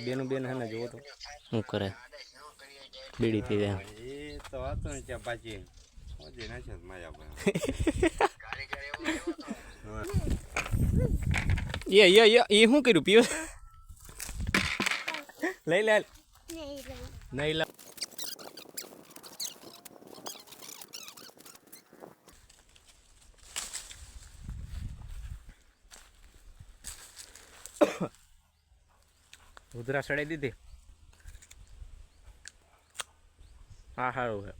બેનું બેન હે ને જોવો તો શું કરે બીડી પીવે એ તો હતું ને ત્યાં પાછી ઓજી નાખે છે માયા ભાઈ એ એ એ એ શું કર્યું પીવે લઈ લે નહીં લા ઉધરા સડાઈ દીધી. હા સારું છે.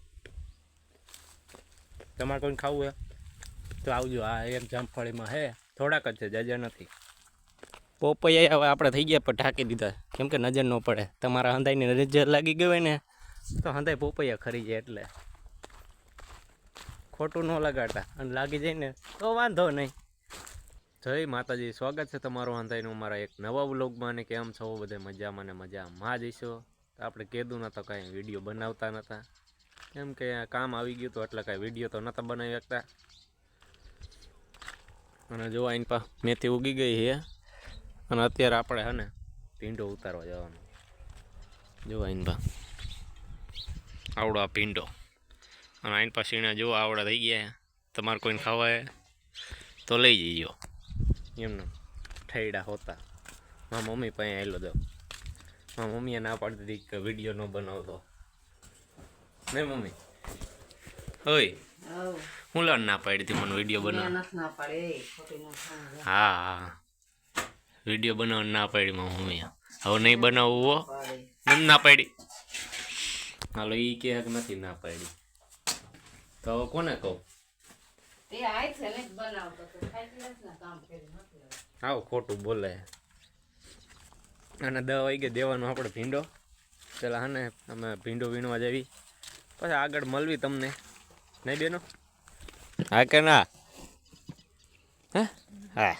તમારે કોઈને ખાવું હે તો આવજો આ એક જામફળીમાં હે થોડાક જ છે જજે નથી. પોપૈયા હવે આપણે થઈ ગયા પણ ઢાંકી દીધા. કેમ કે નજર ન પડે. તમારા હંધાઈની નજર લાગી ગઈ હોય ને. તો હંધાઈ પોપૈયા ખરી જાય એટલે. ખોટું ન લગાડતા. અને લાગી જાય ને તો વાંધો નહીં. જય માતાજી, સ્વાગત છે તમારું હંધાઈનું મારા એક નવા વ્લોગમાં અને કેમ છો? બધે મજામાં ને મજામાં જઈશો તો આપણે કીધું નહોતો કાંઈ વીડિયો બનાવતા નહોતા કેમ કે કામ આવી ગયું તો એટલે કાંઈ વીડિયો તો નહોતા બનાવી શકતા. અને જો આઈન પા મેથી ઉગી ગઈ છે. અને અત્યારે આપણે હે ને ભીંડો ઉતારવા જવાનો. જો આઈન પા, આવડો આ ભીંડો. અને આઈન પા સીણા જો આવડા થઈ ગયા તમારે કોઈને ખાવાય તો લઈ જઈજો એમને ઠૈડા હોતા. મારા મમ્મી પાસે આવેલો દો મારા મમ્મીએ ના પાડતી હતી કે વીડિયો ન બનાવતો. નહીં મમ્મી? ઓય હું લણ ના પાડી હતી મને વીડિયો બનાવ હા હા. વીડિયો બનાવવાની ના પાડી મારા મમ્મી હવે નહીં બનાવવું હો. મને ના પાડી. હાલો એ કે નથી ના પાડી. તો કોને કહું? આવો ખોટું બોલે. અને દવા વાગે દેવાનો આપણે ભીંડો. પેલા હા ને અમે ભીંડો વીણવા જવી. પછી આગળ મળવી તમને. નહીં બેનો? હા કે ના? હા? હા.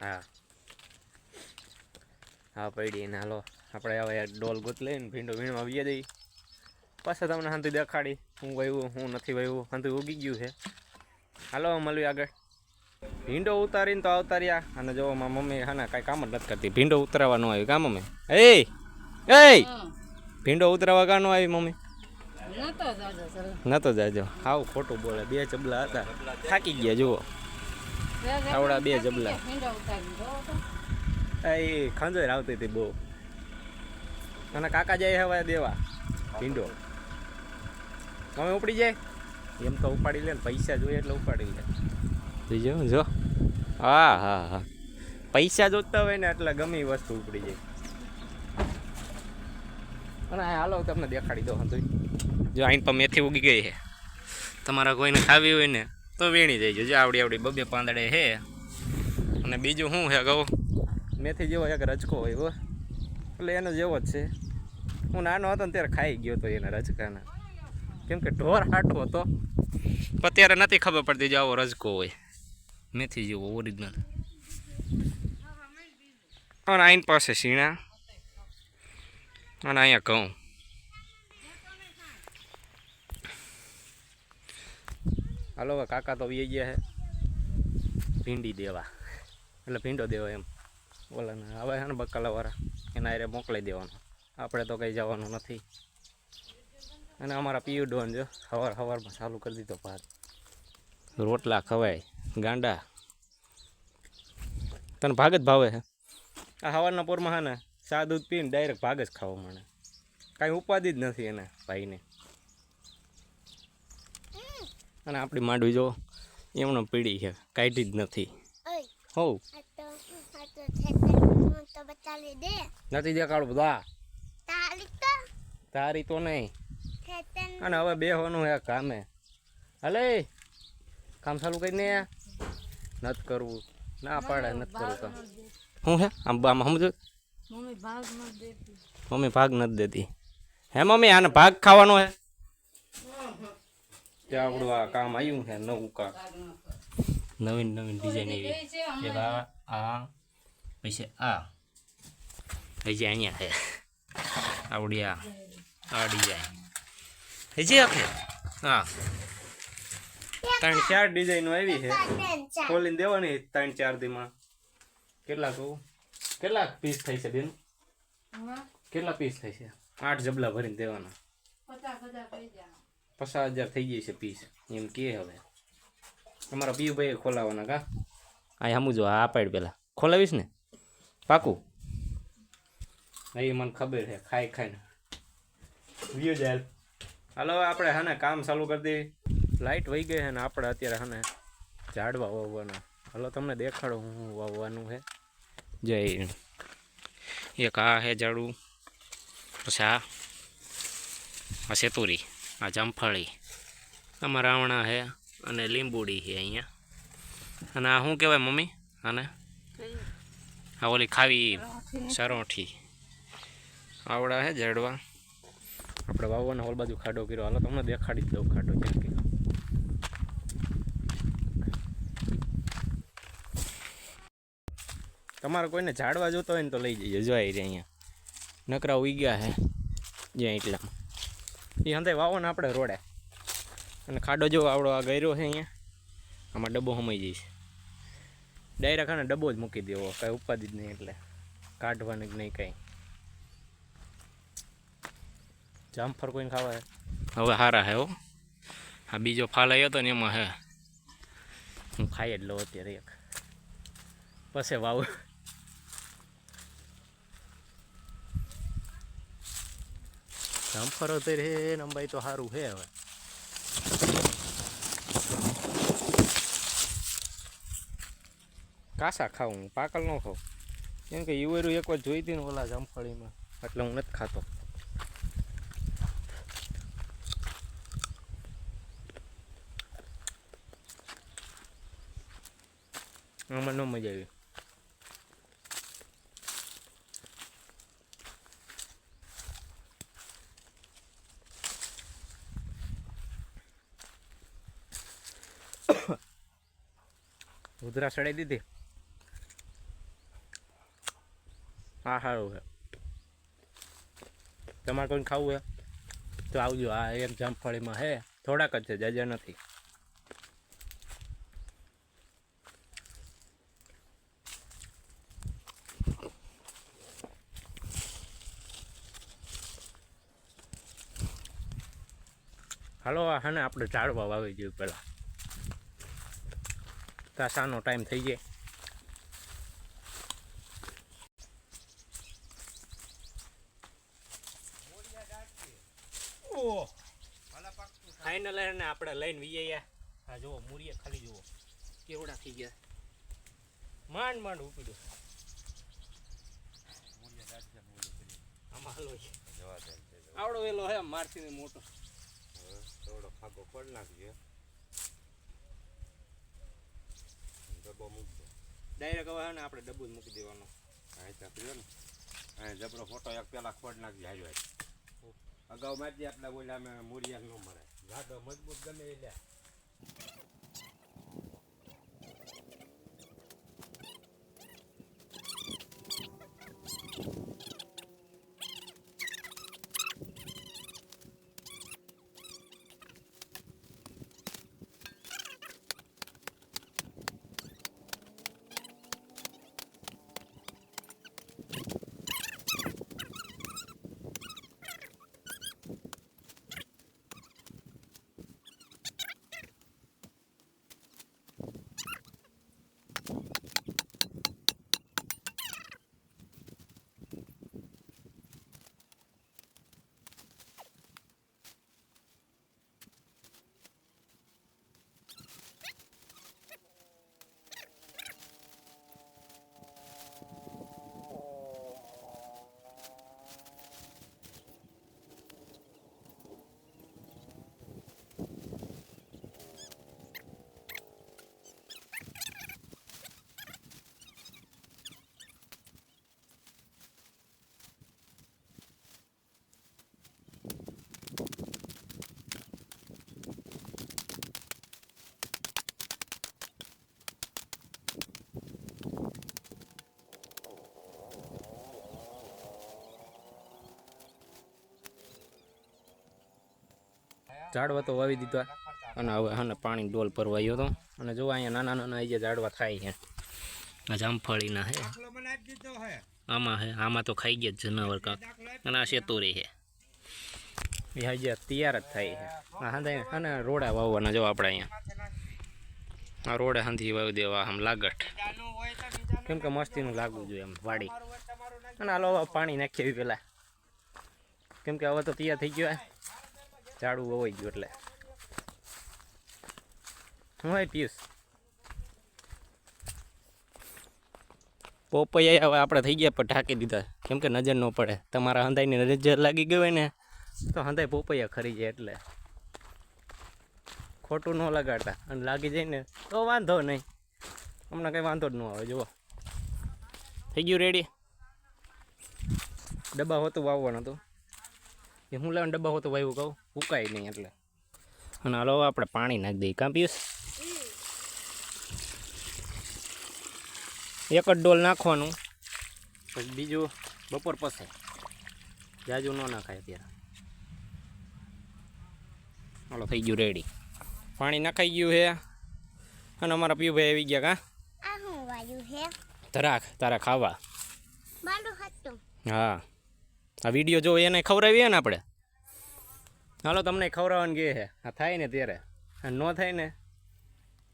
હા. હા પડી ને હાલો. આપણે હવે ડોલ ગોત લઈને ભીંડો વીણવા વીએ જઈ પાછા તમને શાંતિ દેખાડી. હું વાવ્યું હું નથી વાવ્યું શાંતિ ઉગી ગયું છે. હાલો મળવી આગળ. ભીંડો ઉતારીને તો આવતાર્યા અને જો મારી મમ્મી હા કાંઈ કામ જ નથી કરતી. ભીંડો ઉતરાવવા ન આવી કા મમ્મી? એ એ ભીંડો ઉતરાવવા કા ન આવી મમ્મી? નતો જાજો હાવ ખોટું બોલે. બે જબલા હતા. થાકી ગયા જુઓ. આવડા બે જબલા. એ ખંજોર આવતી હતી બહુ. અને કાકા જાય હવે દેવા. ભીંડો. તમે ઉપડી જાય? એમ તો ઉપાડી લે ને પૈસા જોઈએ એટલે ઉપાડી લે. જો જો. હા હા હા. પૈસા જોતા હોય ને એટલે ગમે વસ્તુ ઉપડી જાય. અને હાલો તમને દેખાડી દો હતું જો અહીં તો મેથી ઉગી ગઈ છે. તમારા કોઈને ખાવી હોય ને, તો વીણી જઈજો જો, આવડી આવડી બબે પાંદડે છે. અને બીજું શું છે, કહું? મેથી જેવો એક રચકો હોય, હો. એટલે એનો જેવો જ છે. હું નાનો હતો ને ત્યારે ખાઈ ગયો હતો એના રચકાના કેમ કે ઢોર હાટો હતો. અત્યારે નથી ખબર પડતી જો આવો રજકો હોય. મેથી જેવો ઓરિજિનલ અને આઈન પાસે સીણા. અને અહીંયા ઘઉં. હાલો, હવે કાકા તો વી ગયા છે. ભીંડી દેવા. એટલે ભીંડો દેવા એમ. ઓલાને હવે છે ને બકાલાવાળા. એના હારે મોકલાઈ દેવાનો. આપણે તો કંઈ જવાનું નથી. અને અમારા પીયુ ડોન જો સવાર સવારમાં ચાલુ કરી દીધો ભાત. રોટલા ખવાય. ગાંડા. તને ભાગ જ ભાવે છે. આ સવારના પોરમાં હા ને ચા દૂધ પીને ડાયરેક્ટ ભાગ જ ખાવા મને કાંઈ ઉપાધિ જ નથી એને ભાઈને. અને આપણી માંડવી જો એમનો પીડી છે કાઢી જ નથી. હો. નથી દેખાડું બધા તારી તો? નહીં. અને હવે બેહવાનું હે કામે. હલે. કામ ચાલુ કરીને નથી કરવું. ના પાડે નથી કરવું કામ શું હે આમ આમ સમજો. મમ્મી ભાગ નથી દેતી. હે મમ્મી આને ભાગ ખાવાનો હે? ત્યાં આપણું આ કામ આવ્યું છે નવું કામ. નવીન નવીન ડિઝાઇન એવી. એ બા આ પછી આ. હજી અહીંયા છે આવડી આ આ ડિઝાઇન હજી આખે હા. ત્રણ ચાર ડિઝાઇનો આવી છે. ખોલીને દેવાની ત્રણ ચાર દીમાં. કેટલા કહું કેટલા પીસ થાય છે બેન? કેટલા પીસ થાય છે? આઠ જબલા ભરીને દેવાના. પચાસ હજાર થઈ જાય છે પીસ એમ કે હવે. તમારા પીયુભાઈ ખોલાવાના કા? આ હમું જો આ પાડ પેલા. ખોલાવીશ ને? પાકું? નહીં મને ખબર છે ખાઈ ખાઈને. વ્યૂ જાય. હાલો આપણે હા ને કામ ચાલુ કરી દઈએ. લાઇટ વહી ગઈ છે ને આપણે અત્યારે હને ઝાડવા વાવવાના. હાલો તમને દેખાડો હું હું વાવવાનું છે. જય એક આ છે ઝાડું પછી આ આ સેતુરી, આ જામફળી, આમાં રાવણા છે અને લીંબુડી છે અહીંયા. અને આ શું કહેવાય મમ્મી? આને? આ ઓલી ખાવી સરોઠી આવડા છે ઝાડવા. આપણે વાવવાનો હોલ બાજુ ખાડો કર્યો. હાલો તમને દેખાડી જ દઉં ખાડો જેમ કે તમારે કોઈને ઝાડવા જોતો હોય ને તો લઈ જઈએ જોઈ રહ્યા અહીંયા. નકરા ઉગ્યા ગયા છે જ્યાં એટલા એ હંતે વાવો ને આપણે રોડે. અને ખાડો જો આવડો આ ગયરો છે અહીંયા. આમાં ડબ્બો સમાઈ જઈશ ડાયરેક્ટ અને ડબ્બો જ મૂકી દેવો. કાંઈ ઉપાધિ જ નહીં એટલે. કાઢવાની જ નહીં કાંઈ. જામફળ કોઈને ખાવા હવે સારા હે હો. આ બીજો ફાલ આવ્યો હતો ને એમાં હે. હું ખાઈ જ લઉં અત્યારે એક. પછી વાવ. જામફળ હે ને અંબાઈ તો સારું છે હવે. કાસા ખાઉં? હું પાકલ ન ખાઉં કેમ કે યુવેરું એક વાર જોઈ હતી ને ઓલા જામફળીમાં એટલે હું નથી ખાતો. આમાં ન મજા આવી. ઉધરા ચડાવી દીધી. હા, સારું છે. તમારે કોઈને ખાવું હે તો આવજો, આ એક જામફળીમાં હે થોડાક જ છે, જાજા નથી. હાલો, આ હા ને, આપણે ઝાડવા વાવી જોઈએ પહેલાં. તાસાનો ટાઈમ થઈ જાય. ઓહ ફાઇનલ ને આપણે લઈને વીએ આ. જુઓ મૂરીએ ખાલી જુઓ. કેવડા થઈ ગયા. માંડ માંડ ઉપડ્યું આમાં હાલો છે. આવડો વેલો હે મારથી મોટો. થોડો ફાગો પડ નાખજે. ડબ્બો મૂકજો. ડાયરેક્ટ હવે ને આપણે ડબ્બુ જ મૂકી દેવાનો. અહીં પીવો ને? અહીં જબરો ફોટો એક પેલા ખોટ નાખી હાજો હાજ. અગાઉ મારજે આપણે બોલ્યા અમે મૂળિયા ન મળે ગાડો મજબૂત ગમે એ લે. ઝાડવા તો વાવી દીધા. અને હવે હાને પાણી ડોલ ભરવાયો હતો અને જો અહીંયા નાના નાના જે ઝાડવા થાય છે. આ જામફળીના હે. હે આમાં હે. આમાં તો ખાઈ ગયા જનાવર કાંક. અને આ શેતોરી છે એ હજી તૈયાર જ થાય છે. હા હાંધે રોડા વાવવાના જો આપણે અહીંયા. આ રોડે હાંધી વાવી દેવા આમ લાગટ કેમ કે મસ્તીનું લાગવું જોઈએ એમ વાડી. અને હાલો પાણી નાખીએ પહેલાં કેમ કે હવે તો તૈયાર થઈ ગયો હે. ઝાડું વવાઈ ગયું એટલે. હું એ પીશ પોપૈયા હવે આપણે થઈ ગયા પણ ઢાંકી દીધા. કેમ કે નજર ન પડે. તમારા હંધાઈની નજર લાગી ગઈ હોય ને, તો હંધાઈ પોપૈયા ખરી જાય એટલે. ખોટું ન લગાડતા. અને લાગી જાય ને, તો વાંધો નહીં. અમને કંઈ વાંધો જ ન આવે, જુઓ. થઈ ગયું રેડી ડબ્બા હોતું વાવવાનું હતું. એ હું લાવ ડબ્બા હોતું વાવ્યું કહું? ઉકાય નહીં એટલે. અને હાલો આપણે પાણી નાખી દઈએ. કાં પિયુષ એક જ ડોલ નાખવાનું. પછી બીજું બપોર પછી. જાજુ ન નાખાય અત્યારે. હાલો થઈ ગયું રેડી પાણી નાખાઈ ગયું છે અને અમારા પીયુભાઈ આવી ગયા કાં? હું વાયુ હે? ધરાક તારા ખાવા. હા. આ વીડિયો જો એને ખવડાવીએ ને આપણે. હાલો તમને ખવડાવવાનું કહે છે. આ થાય ને ત્યારે. આ ન થાય ને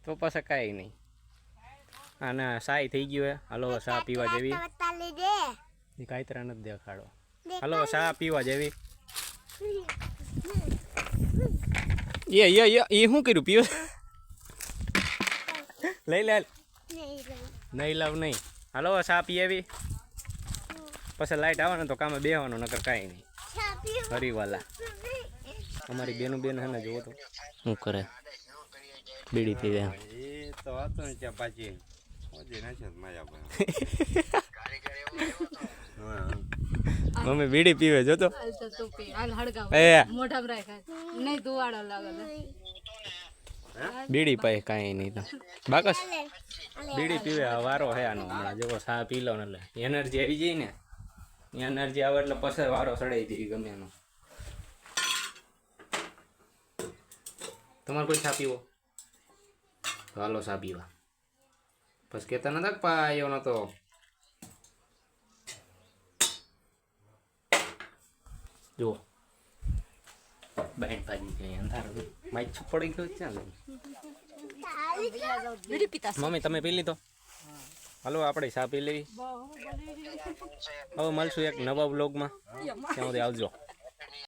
તો પાછા કાંઈ નહીં. અને સાય થઈ ગયું હે. હાલો સા પીવા જેવી. કાયતરા એ નથી દેખાડો. હાલો સા પીવા જેવી. એ એ એ શું કર્યું? પીવો લઈ લે. નહીં લાવ નહીં. હાલો સા પીએવી પછી લાઈટ આવે ને તો કામે બેહવાનું નકર કાંઈ નહીં. હરીવાલા. અમારી બેનું બેન હે ને જોવો તો. શું કરે? બીડી પીવે જાય. એ તો હતો ને ત્યાં પાછી. મમ્મી બીડી પીવે જો તો. બીડી પાય કાંઈ નહીં તો. બાકસ. બીડી પીવે આ વારો હે આનો હમણાં. જેવો સા પી લો ને એટલે. એનર્જી આવી જાય ને. એનર્જી આવે એટલે પછી વારો સડાઈ જઈ ગમે એનો. તમારે કોઈ છાપીવો તો હાલો ચા પીવા. પછી કહેતા નતા કે પાયો નતો? જુઓ. બેન ભાજી ગઈ અંધારો માઇક પડી ગયો પીતા મમ્મી તમે પી લીધો? હાલો આપણે સાપી લેવી. હવે મળશું એક નવા બ્લોગમાં ત્યાં સુધી આવજો.